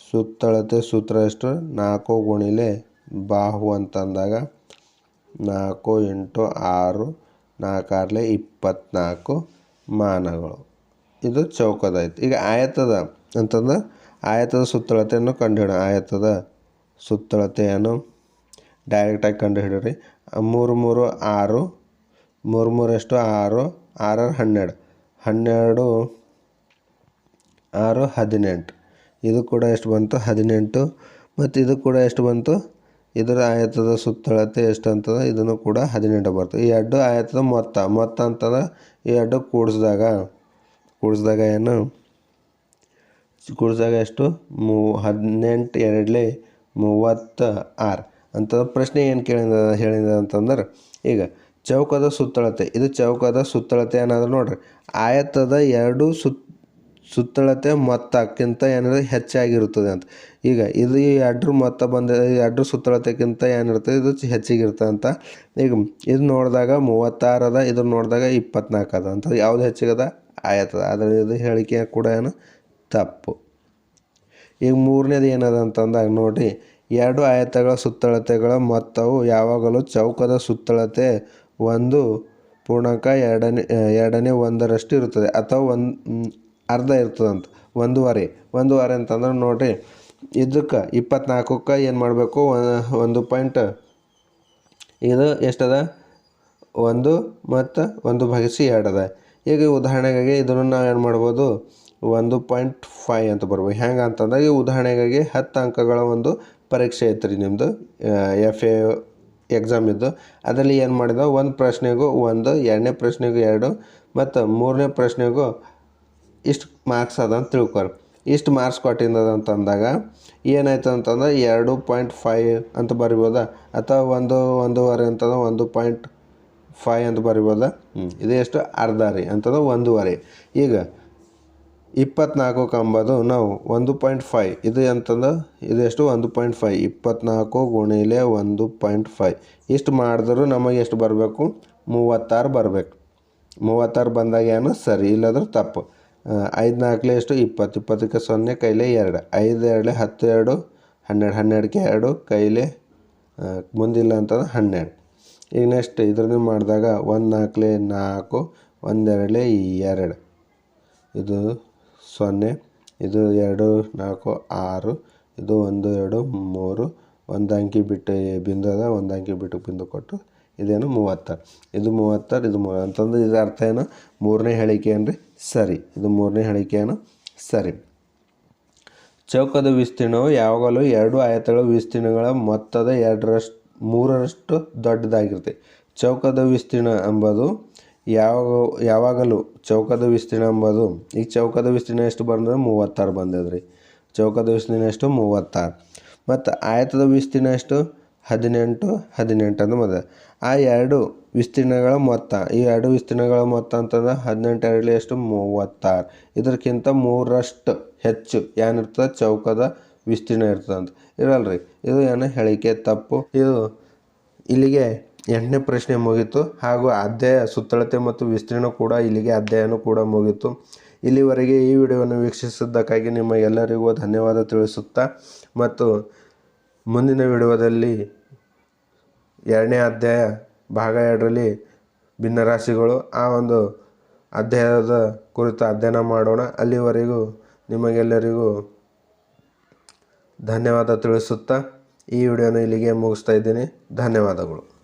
ಸುತ್ತಳತೆ ಸೂತ್ರ ಎಷ್ಟು? ನಾಲ್ಕು ಗುಣಿಲೆ ಬಾಹು ಅಂತಂದಾಗ ನಾಲ್ಕು ಎಂಟು ಆರು ನಾಲ್ಕಾರ್ಲೆ ಇಪ್ಪತ್ನಾಲ್ಕು ಮಾನಗಳು. ಇದು ಚೌಕದಾಯಿತು ಈಗ ಆಯತದ ಅಂತಂದ್ರೆ ಆಯತದ ಸುತ್ತಳತೆಯನ್ನು ಕಂಡುಹಿಡ ಆಯತದ ಸುತ್ತಳತೆಯನ್ನು ಡೈರೆಕ್ಟಾಗಿ ಕಂಡುಹಿಡಿರಿ. ಮೂರು ಮೂರು, ಆರು, ಮೂರು ಮೂರು ಎಷ್ಟು? ಆರು, ಆರಾರು ಹನ್ನೆರಡು. ಹನ್ನೆರಡು, ಆರು, ಹದಿನೆಂಟು. ಇದು ಕೂಡ ಎಷ್ಟು ಬಂತು? ಹದಿನೆಂಟು. ಮತ್ತು ಇದು ಕೂಡ ಎಷ್ಟು ಬಂತು? ಇದರ ಆಯತದ ಸುತ್ತಳತೆ ಎಷ್ಟು ಅಂತದ ಇದನ್ನು ಕೂಡ ಹದಿನೆಂಟು ಬರ್ತದೆ. ಈ ಎರಡು ಆಯತದ ಮೊತ್ತ ಮೊತ್ತ ಅಂತದ ಈ ಎರಡು ಕೂಡಿಸಿದಾಗ ಕೂಡಿಸಿದಾಗ ಏನು? ಕೂಡಿಸಿದಾಗ ಎಷ್ಟು? ಮೂ, ಹದಿನೆಂಟು, ಎರಡಲೇ ಮೂವತ್ತ ಆರು. ಅಂತ ಪ್ರಶ್ನೆ ಏನು ಕೇಳಿದ, ಹೇಳಿದ ಅಂತಂದ್ರೆ, ಈಗ ಚೌಕದ ಸುತ್ತಳತೆ, ಇದು ಚೌಕದ ಸುತ್ತಳತೆ ಏನಾದ್ರು ನೋಡ್ರಿ. ಆಯತದ ಎರಡು ಸುತ್ ಸುತ್ತಳತೆ ಮೊತ್ತಕ್ಕಿಂತ ಏನಿದೆ ಹೆಚ್ಚಾಗಿರುತ್ತದೆ ಅಂತ. ಈಗ ಇದು ಈ ಎರಡ್ರ ಮೊತ್ತ ಬಂದ ಎಡ್ರ ಸುತ್ತಳತೆಕ್ಕಿಂತ ಏನಿರ್ತದೆ ಇದು ಹೆಚ್ಚಿಗಿರ್ತದೆ ಅಂತ. ಈಗ ಇದು ನೋಡಿದಾಗ ಮೂವತ್ತಾರು ಅದ ಇದು ನೋಡಿದಾಗ ಇಪ್ಪತ್ನಾಲ್ಕು ಅದ ಅಂತ. ಯಾವುದು ಹೆಚ್ಚಿಗದ? ಆಯ್ತದ. ಆದರೆ ಇದು ಹೇಳಿಕೆ ಕೂಡ ಏನು? ತಪ್ಪು. ಈಗ ಮೂರನೇದು ಏನದ ಅಂತಂದಾಗ ನೋಡಿ, ಎರಡು ಆಯತಗಳ ಸುತ್ತಳತೆಗಳ ಮೊತ್ತವು ಯಾವಾಗಲೂ ಚೌಕದ ಸುತ್ತಳತೆ ಒಂದು ಪೂರ್ಣಾಂಕ ಎರಡನೇ ಎರಡನೇ ಒಂದರಷ್ಟು ಇರುತ್ತದೆ. ಅಥವಾ ಒಂದು ಅರ್ಧ ಇರ್ತದಂತ. ಒಂದೂವರೆ ಒಂದೂವರೆ ಅಂತಂದ್ರೆ ನೋಡಿರಿ ಇದಕ್ಕೆ ಇಪ್ಪತ್ನಾಲ್ಕಕ್ಕೆ ಏನು ಮಾಡಬೇಕು? ಒಂದು ಪಾಯಿಂಟ್ ಇದು ಎಷ್ಟದ? ಒಂದು ಮತ್ತು ಒಂದು ಭಾಗಿಸಿ ಎರಡು ಅದ ಈಗ ಉದಾಹರಣೆಗಾಗಿ ಇದನ್ನು ನಾವು ಏನು ಮಾಡ್ಬೋದು? ಒಂದು ಪಾಯಿಂಟ್ ಫೈವ್ ಅಂತ ಬರ್ಬೋದು. ಹೆಂಗೆ ಅಂತಂದಾಗ ಈ ಉದಾಹರಣೆಗಾಗಿ ಹತ್ತು ಅಂಕಗಳ ಒಂದು ಪರೀಕ್ಷೆ ಐತೆ ರೀ ನಿಮ್ಮದು ಎಫ್ ಎ ಎಕ್ಸಾಮ್ ಇದ್ದು. ಅದರಲ್ಲಿ ಏನು ಮಾಡಿದ, ಒಂದು ಪ್ರಶ್ನೆಗೂ ಒಂದು, ಎರಡನೇ ಪ್ರಶ್ನೆಗೂ ಎರಡು, ಮತ್ತು ಮೂರನೇ ಪ್ರಶ್ನೆಗೂ ಇಷ್ಟು ಮಾರ್ಕ್ಸ್ ಅದ ಅಂತ ತಿಳ್ಕೊರಿ. ಇಷ್ಟು ಮಾರ್ಕ್ಸ್ ಕೊಟ್ಟಿದ್ದದ ಅಂತಂದಾಗ ಏನಾಯ್ತು ಅಂತಂದ್ರೆ ಎರಡು ಪಾಯಿಂಟ್ ಫೈವ್ ಅಂತ ಬರಿಬೋದಾ? ಅಥವಾ ಒಂದು, ಒಂದೂವರೆ ಅಂತಂದ್ರೆ ಒಂದು ಪಾಯಿಂಟ್ ಫೈ ಅಂತ ಬರಿಬೋದ? ಹ್ಞೂ ಇದು ಎಷ್ಟು ಅರ್ಧ ರೀ ಅಂತಂದ್ರೆ ಒಂದೂವರೆ. ಈಗ ಇಪ್ಪತ್ನಾಲ್ಕು ಕಂಬದು ನಾವು ಒಂದು ಪಾಯಿಂಟ್ ಫೈ ಇದು ಅಂತಂದ್ರೆ ಇದು ಎಷ್ಟು? ಒಂದು ಪಾಯಿಂಟ್ ಫೈ ಇಪ್ಪತ್ನಾಲ್ಕು ಗುಣಿಲೆ ಒಂದು ಪಾಯಿಂಟ್ ಫೈ ಇಷ್ಟು ಮಾಡಿದ್ರು ನಮಗೆ ಎಷ್ಟು ಬರಬೇಕು? ಮೂವತ್ತಾರು ಬರಬೇಕು. ಮೂವತ್ತಾರು ಬಂದಾಗ ಏನು? ಸರಿ, ಇಲ್ಲದ್ರೆ ತಪ್ಪು. ಐದು ನಾಲ್ಕಲೆ ಎಷ್ಟು? ಇಪ್ಪತ್ತು. ಇಪ್ಪತ್ತಕ್ಕೆ ಸೊನ್ನೆ, ಕೈಲೆ ಎರಡು. ಐದು ಎರಡು ಹತ್ತು ಎರಡು, ಹನ್ನೆರಡು ಹನ್ನೆರಡಕ್ಕೆ ಎರಡು, ಕೈಲೆ ಮುಂದಿಲ್ಲ ಅಂತಂದ್ರೆ ಹನ್ನೆರಡು. ಈಗ ನೆಕ್ಸ್ಟ್ ಇದ್ರದ್ದು ಮಾಡಿದಾಗ ಒಂದು ನಾಲ್ಕಲೆ ನಾಲ್ಕು, ಒಂದೆರಡಲೆ ಎರಡು. ಇದು ಸೊನ್ನೆ, ಇದು ಎರಡು, ನಾಲ್ಕು, ಆರು, ಇದು ಒಂದು, ಎರಡು, ಮೂರು. ಒಂದು ಅಂಕಿ ಬಿಟ್ಟು ಬಿಂದು ಅದ, ಒಂದು ಅಂಕಿ ಬಿಟ್ಟು ಬಿಂದು ಕೊಟ್ಟು ಇದೇನು ಮೂವತ್ತಾರು ಇದು ಮೂವತ್ತಾರು ಇದು ಮೂವ ಅಂತಂದ್ರೆ ಇದರ ಅರ್ಥ ಏನು? ಮೂರನೇ ಹೇಳಿಕೆ ಏನ್ರಿ? ಸರಿ. ಇದು ಮೂರನೇ ಹೇಳಿಕೆ ಏನು? ಸರಿ. ಚೌಕದ ವಿಸ್ತೀರ್ಣವು ಯಾವಾಗಲೂ ಎರಡು ಆಯತಗಳ ವಿಸ್ತೀರ್ಣಗಳ ಮೊತ್ತದ ಎರಡರಷ್ಟು, ಮೂರರಷ್ಟು ದೊಡ್ಡದಾಗಿರುತ್ತೆ. ಚೌಕದ ವಿಸ್ತೀರ್ಣ ಎಂಬುದು ಯಾವಾಗ, ಯಾವಾಗಲೂ ಚೌಕದ ವಿಸ್ತೀರ್ಣ ಎಂಬುದು, ಈಗ ಚೌಕದ ವಿಸ್ತೀರ್ಣ ಎಷ್ಟು ಬಂದ್ರೆ ಮೂವತ್ತಾರು ಬಂದದ್ರಿ. ಚೌಕದ ವಿಸ್ತೀರ್ಣ ಎಷ್ಟು? ಮೂವತ್ತಾರು ಮತ್ತು ಆಯತದ ವಿಸ್ತೀರ್ಣ ಎಷ್ಟು? ಹದಿನೆಂಟು ಹದಿನೆಂಟು ಅಂತ ಬಂದ ಆ ಎರಡು ವಿಸ್ತೀರ್ಣಗಳ ಮೊತ್ತ. ಈ ಎರಡು ವಿಸ್ತೀರ್ಣಗಳ ಮೊತ್ತ ಅಂತಂದ್ರೆ ಹದಿನೆಂಟು ಎಷ್ಟು ಮೂವತ್ತಾರು. ಇದಕ್ಕಿಂತ ಮೂರಷ್ಟು ಹೆಚ್ಚು ಏನಿರ್ತದೆ ಚೌಕದ ವಿಸ್ತೀರ್ಣ ಇರ್ತದೆ ಅಂತ. ಇರಲ್ರಿ. ಇದು ಏನು ಹೇಳಿಕೆ? ತಪ್ಪು. ಇದು ಇಲ್ಲಿಗೆ ಎಂಟನೇ ಪ್ರಶ್ನೆ ಮುಗೀತು. ಹಾಗೂ ಅಧ್ಯಾಯ ಸುತ್ತಳತೆ ಮತ್ತು ವಿಸ್ತೀರ್ಣ ಕೂಡ ಇಲ್ಲಿಗೆ ಅಧ್ಯಾಯನೂ ಕೂಡ ಮುಗೀತು. ಇಲ್ಲಿವರೆಗೆ ಈ ವಿಡಿಯೋವನ್ನು ವೀಕ್ಷಿಸಿದ್ದಕ್ಕಾಗಿ ನಿಮ್ಮ ಎಲ್ಲರಿಗೂ ಧನ್ಯವಾದ ತಿಳಿಸುತ್ತಾ ಮತ್ತು ಮುಂದಿನ ವಿಡಿಯೋದಲ್ಲಿ ಎರಡನೇ ಅಧ್ಯಾಯ ಭಾಗ ಎರಡರಲ್ಲಿ ಭಿನ್ನರಾಶಿಗಳು, ಆ ಒಂದು ಅಧ್ಯಾಯದ ಕುರಿತು ಅಧ್ಯಯನ ಮಾಡೋಣ. ಅಲ್ಲಿವರೆಗೂ ನಿಮಗೆಲ್ಲರಿಗೂ ಧನ್ಯವಾದ ತಿಳಿಸುತ್ತಾ ಈ ವಿಡಿಯೋನ ಇಲ್ಲಿಗೆ ಮುಗಿಸ್ತಾ ಇದ್ದೀನಿ. ಧನ್ಯವಾದಗಳು.